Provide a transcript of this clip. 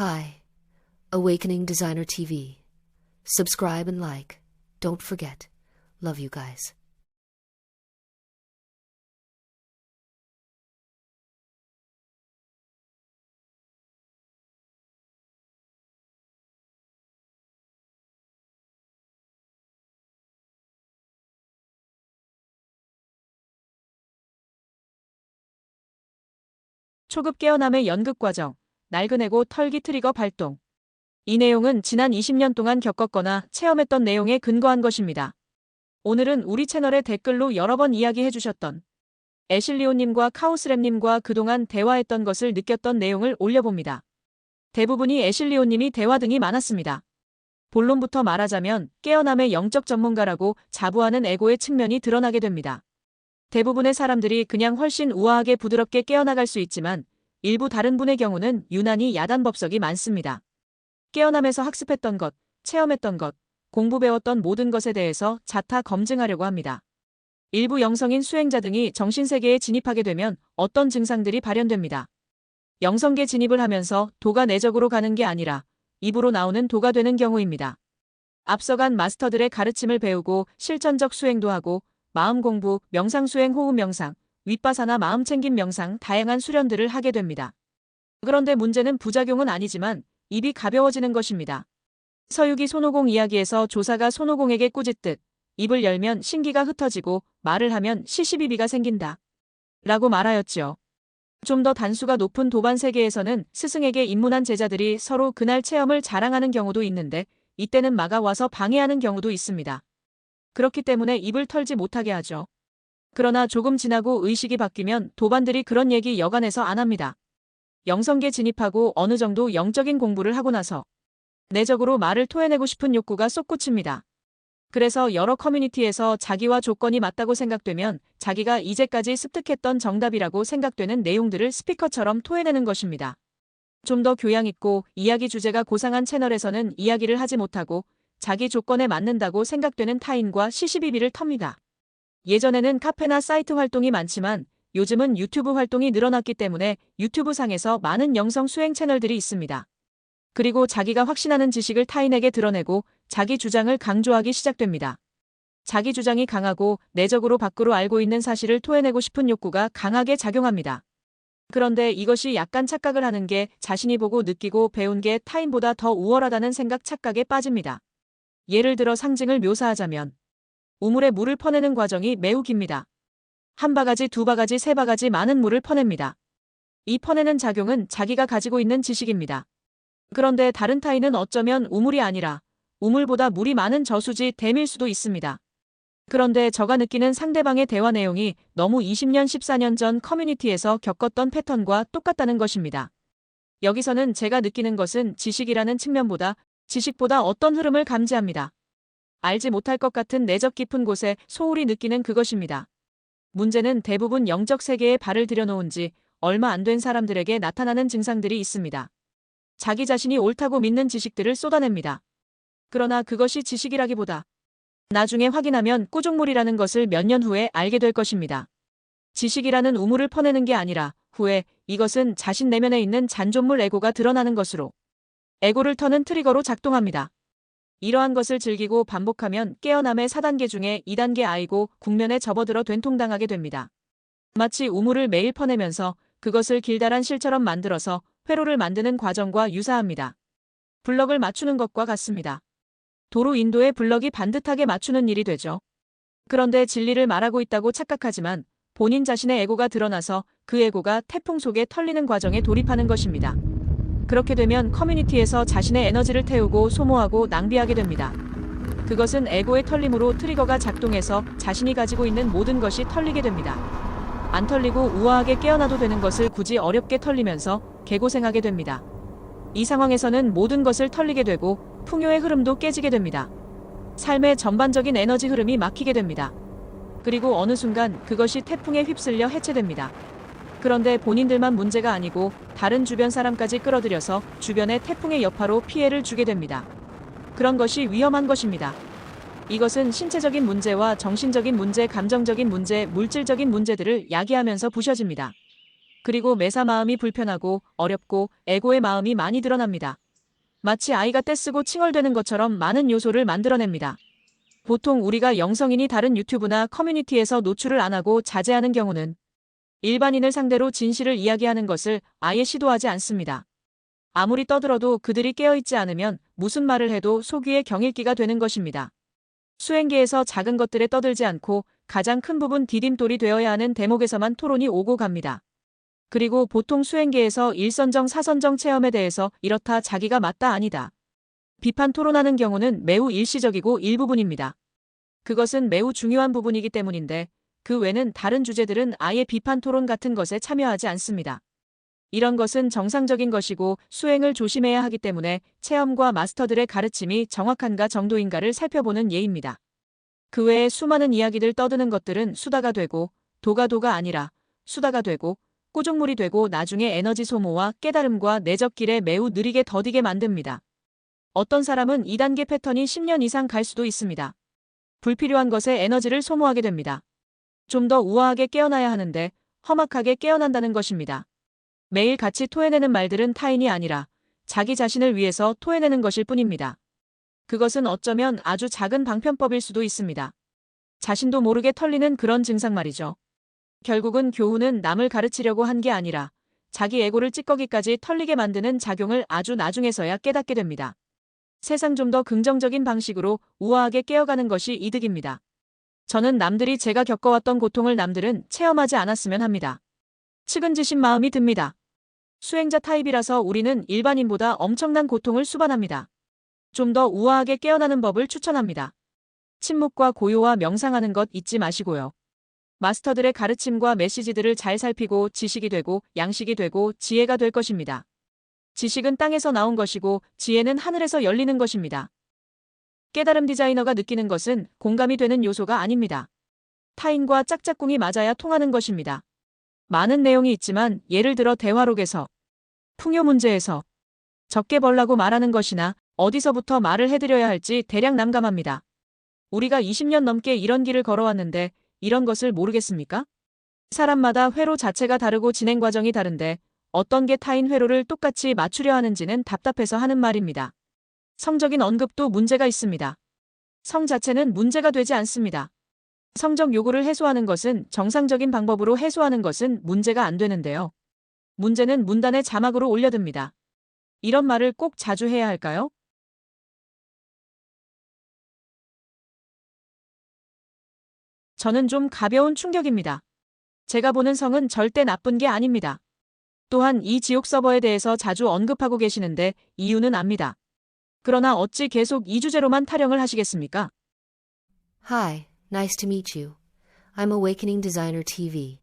Hi, Awakening Designer TV. Subscribe and like. Don't forget. Love you guys. 초급 깨어남의 연극 과정, 낡은 에고 털기 트리거 발동. 이 내용은 지난 20년 동안 겪었거나 체험했던 내용에 근거한 것입니다. 오늘은 우리 채널에 댓글로 여러 번 이야기해 주셨던 애실리오님과 카오스랩님과 그동안 대화했던 것을 느꼈던 내용을 올려봅니다. 대부분이 애실리오님이 대화 등이 많았습니다. 본론부터 말하자면 깨어남의 영적 전문가라고 자부하는 에고의 측면이 드러나게 됩니다. 대부분의 사람들이 그냥 훨씬 우아하게 부드럽게 깨어나갈 수 있지만 일부 다른 분의 경우는 유난히 야단 법석이 많습니다. 깨어남에서 학습했던 것, 체험했던 것, 공부 배웠던 모든 것에 대해서 자타 검증하려고 합니다. 일부 영성인 수행자 등이 정신세계에 진입하게 되면 어떤 증상들이 발현됩니다. 영성계 진입을 하면서 도가 내적으로 가는 게 아니라 입으로 나오는 도가 되는 경우입니다. 앞서간 마스터들의 가르침을 배우고 실전적 수행도 하고 마음 공부, 명상 수행 호흡 명상, 윗바사나 마음 챙김 명상 다양한 수련들을 하게 됩니다. 그런데 문제는 부작용은 아니지만 입이 가벼워지는 것입니다. 서유기 손오공 이야기에서 조사가 손오공에게 꾸짖듯 입을 열면 신기가 흩어지고 말을 하면 시시비비가 생긴다. 라고 말하였지요. 좀 더 단수가 높은 도반 세계에서는 스승에게 입문한 제자들이 서로 그날 체험을 자랑하는 경우도 있는데 이때는 마가 와서 방해하는 경우도 있습니다. 그렇기 때문에 입을 털지 못하게 하죠. 그러나 조금 지나고 의식이 바뀌면 도반들이 그런 얘기 여간해서 안 합니다. 영성계 진입하고 어느 정도 영적인 공부를 하고 나서 내적으로 말을 토해내고 싶은 욕구가 솟구칩니다. 그래서 여러 커뮤니티에서 자기와 조건이 맞다고 생각되면 자기가 이제까지 습득했던 정답이라고 생각되는 내용들을 스피커처럼 토해내는 것입니다. 좀 더 교양 있고 이야기 주제가 고상한 채널에서는 이야기를 하지 못하고 자기 조건에 맞는다고 생각되는 타인과 시시비비를 텁니다. 예전에는 카페나 사이트 활동이 많지만 요즘은 유튜브 활동이 늘어났기 때문에 유튜브 상에서 많은 영성 수행 채널들이 있습니다. 그리고 자기가 확신하는 지식을 타인에게 드러내고 자기 주장을 강조하기 시작됩니다. 자기 주장이 강하고 내적으로 밖으로 알고 있는 사실을 토해내고 싶은 욕구가 강하게 작용합니다. 그런데 이것이 약간 착각을 하는 게 자신이 보고 느끼고 배운 게 타인보다 더 우월하다는 생각 착각에 빠집니다. 예를 들어 상징을 묘사하자면 우물에 물을 퍼내는 과정이 매우 깁니다. 한 바가지, 두 바가지, 세 바가지 많은 물을 퍼냅니다. 이 퍼내는 작용은 자기가 가지고 있는 지식입니다. 그런데 다른 타인은 어쩌면 우물이 아니라 우물보다 물이 많은 저수지 댐일 수도 있습니다. 그런데 저가 느끼는 상대방의 대화 내용이 너무 20년, 14년 전 커뮤니티에서 겪었던 패턴과 똑같다는 것입니다. 여기서는 제가 느끼는 것은 지식이라는 측면보다 지식보다 어떤 흐름을 감지합니다. 알지 못할 것 같은 내적 깊은 곳에 소홀히 느끼는 그것입니다. 문제는 대부분 영적 세계에 발을 들여놓은 지 얼마 안 된 사람들에게 나타나는 증상들이 있습니다. 자기 자신이 옳다고 믿는 지식들을 쏟아냅니다. 그러나 그것이 지식이라기보다 나중에 확인하면 꾸중물이라는 것을 몇 년 후에 알게 될 것입니다. 지식이라는 우물을 퍼내는 게 아니라 후에 이것은 자신 내면에 있는 잔존물 에고가 드러나는 것으로 에고를 터는 트리거로 작동합니다. 이러한 것을 즐기고 반복하면 깨어남의 4단계 중에 2단계 아이고 국면에 접어들어 된통당하게 됩니다. 마치 우물을 매일 퍼내면서 그것을 길다란 실처럼 만들어서 회로를 만드는 과정과 유사합니다. 블럭을 맞추는 것과 같습니다. 도로 인도에 블럭이 반듯하게 맞추는 일이 되죠. 그런데 진리를 말하고 있다고 착각하지만 본인 자신의 에고가 드러나서 그 에고가 태풍 속에 털리는 과정에 돌입하는 것입니다. 그렇게 되면 커뮤니티에서 자신의 에너지를 태우고 소모하고 낭비하게 됩니다. 그것은 에고의 털림으로 트리거가 작동해서 자신이 가지고 있는 모든 것이 털리게 됩니다. 안 털리고 우아하게 깨어나도 되는 것을 굳이 어렵게 털리면서 개고생하게 됩니다. 이 상황에서는 모든 것을 털리게 되고 풍요의 흐름도 깨지게 됩니다. 삶의 전반적인 에너지 흐름이 막히게 됩니다. 그리고 어느 순간 그것이 태풍에 휩쓸려 해체됩니다. 그런데 본인들만 문제가 아니고 다른 주변 사람까지 끌어들여서 주변의 태풍의 여파로 피해를 주게 됩니다. 그런 것이 위험한 것입니다. 이것은 신체적인 문제와 정신적인 문제, 감정적인 문제, 물질적인 문제들을 야기하면서 부셔집니다. 그리고 매사 마음이 불편하고 어렵고 애고의 마음이 많이 드러납니다. 마치 아이가 떼쓰고 칭얼대는 것처럼 많은 요소를 만들어냅니다. 보통 우리가 영성인이 다른 유튜브나 커뮤니티에서 노출을 안 하고 자제하는 경우는 일반인을 상대로 진실을 이야기하는 것을 아예 시도하지 않습니다. 아무리 떠들어도 그들이 깨어있지 않으면 무슨 말을 해도 속위의 경일기가 되는 것입니다. 수행계에서 작은 것들에 떠들지 않고 가장 큰 부분 디딤돌이 되어야 하는 대목에서만 토론이 오고 갑니다. 그리고 보통 수행계에서 일선정 사선정 체험에 대해서 이렇다 자기가 맞다 아니다. 비판 토론하는 경우는 매우 일시적이고 일부분입니다. 그것은 매우 중요한 부분이기 때문인데 그 외는 다른 주제들은 아예 비판 토론 같은 것에 참여하지 않습니다. 이런 것은 정상적인 것이고 수행을 조심해야 하기 때문에 체험과 마스터들의 가르침이 정확한가 정도인가를 살펴보는 예입니다. 그 외에 수많은 이야기들 떠드는 것들은 수다가 되고 도가 도가 아니라 수다가 되고 꾸중물이 되고 나중에 에너지 소모와 깨달음과 내적 길에 매우 느리게 더디게 만듭니다. 어떤 사람은 2단계 패턴이 10년 이상 갈 수도 있습니다. 불필요한 것에 에너지를 소모하게 됩니다. 좀 더 우아하게 깨어나야 하는데 험악하게 깨어난다는 것입니다. 매일 같이 토해내는 말들은 타인이 아니라 자기 자신을 위해서 토해내는 것일 뿐입니다. 그것은 어쩌면 아주 작은 방편법일 수도 있습니다. 자신도 모르게 털리는 그런 증상 말이죠. 결국은 교훈은 남을 가르치려고 한 게 아니라 자기 에고를 찌꺼기까지 털리게 만드는 작용을 아주 나중에서야 깨닫게 됩니다. 세상 좀 더 긍정적인 방식으로 우아하게 깨어가는 것이 이득입니다. 저는 남들이 제가 겪어왔던 고통을 남들은 체험하지 않았으면 합니다. 측은지신 마음이 듭니다. 수행자 타입이라서 우리는 일반인보다 엄청난 고통을 수반합니다. 좀 더 우아하게 깨어나는 법을 추천합니다. 침묵과 고요와 명상하는 것 잊지 마시고요. 마스터들의 가르침과 메시지들을 잘 살피고 지식이 되고 양식이 되고 지혜가 될 것입니다. 지식은 땅에서 나온 것이고 지혜는 하늘에서 열리는 것입니다. 깨달음 디자이너가 느끼는 것은 공감이 되는 요소가 아닙니다. 타인과 짝짝꿍이 맞아야 통하는 것입니다. 많은 내용이 있지만 예를 들어 대화록에서 풍요 문제에서 적게 벌라고 말하는 것이나 어디서부터 말을 해드려야 할지 대략 남감합니다. 우리가 20년 넘게 이런 길을 걸어왔는데 이런 것을 모르겠습니까? 사람마다 회로 자체가 다르고 진행 과정이 다른데 어떤 게 타인 회로를 똑같이 맞추려 하는지는 답답해서 하는 말입니다. 성적인 언급도 문제가 있습니다. 성 자체는 문제가 되지 않습니다. 성적 요구를 해소하는 것은 정상적인 방법으로 해소하는 것은 문제가 안 되는데요. 문제는 문단의 자막으로 올려듭니다. 이런 말을 꼭 자주 해야 할까요? 저는 좀 가벼운 충격입니다. 제가 보는 성은 절대 나쁜 게 아닙니다. 또한 이 지옥 서버에 대해서 자주 언급하고 계시는데 이유는 압니다. 그러나 어찌 계속 이 주제로만 타령을 하시겠습니까? Hi, nice to meet you. I'm Awakening Designer TV.